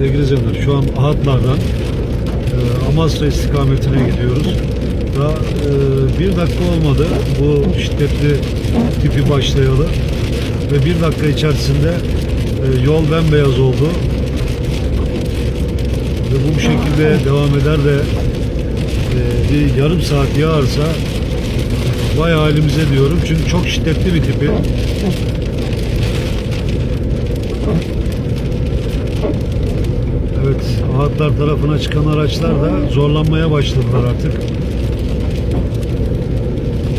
sevgili izleyenler şu an Ahatlar'dan e, Amasra istikametine gidiyoruz. Daha e, bir dakika olmadı bu şiddetli tipi başlayalı ve bir dakika içerisinde e, yol bembeyaz oldu ve bu bu şekilde devam eder de e, bir yarım saat yağarsa vay halimize diyorum çünkü çok şiddetli bir tipi. Evet, Ahatlar tarafına çıkan araçlar da zorlanmaya başladılar artık.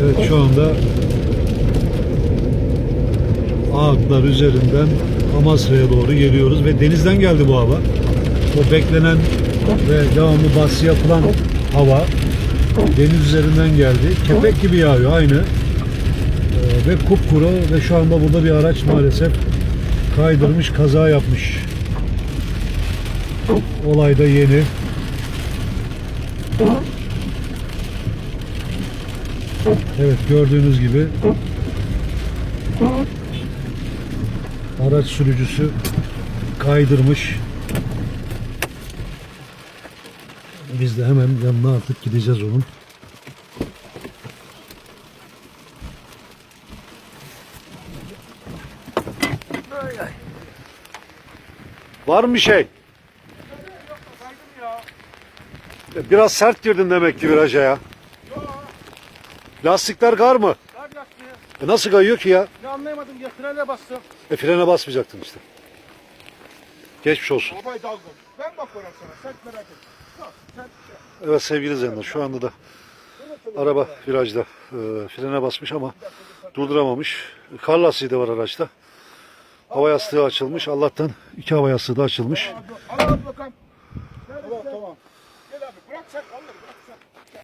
Evet, şu anda Ahatlar üzerinden Amasra'ya doğru geliyoruz ve denizden geldi bu hava. O beklenen ve devamlı bası yapılan hava deniz üzerinden geldi. Kepek gibi yağıyor aynı. Ee, ve kupkuru ve şu anda burada bir araç maalesef kaydırmış, kaza yapmış. Olay da yeni. Evet gördüğünüz gibi araç sürücüsü kaydırmış. Biz de hemen yanına artık gideceğiz onun. Var mı şey? Biraz sert girdin demek ki viraja ya. Lastikler kar mı? Kar lastiği. E nasıl kayıyor ki ya? Ne anlayamadım ya frene bastım. E frene basmayacaktın işte. Geçmiş olsun. Arabayı daldım. Ben bakıyorum sana. Sen merak etme. Bak, Sen şey. Evet sevgili izleyenler şu anda da araba virajda e, frene basmış ama durduramamış. Kar lastiği de var araçta. Hava yastığı açılmış. Allah'tan iki hava yastığı da açılmış. Al al bakalım. Tamam tamam. Gel abi bırak sen kaldır bırak sen.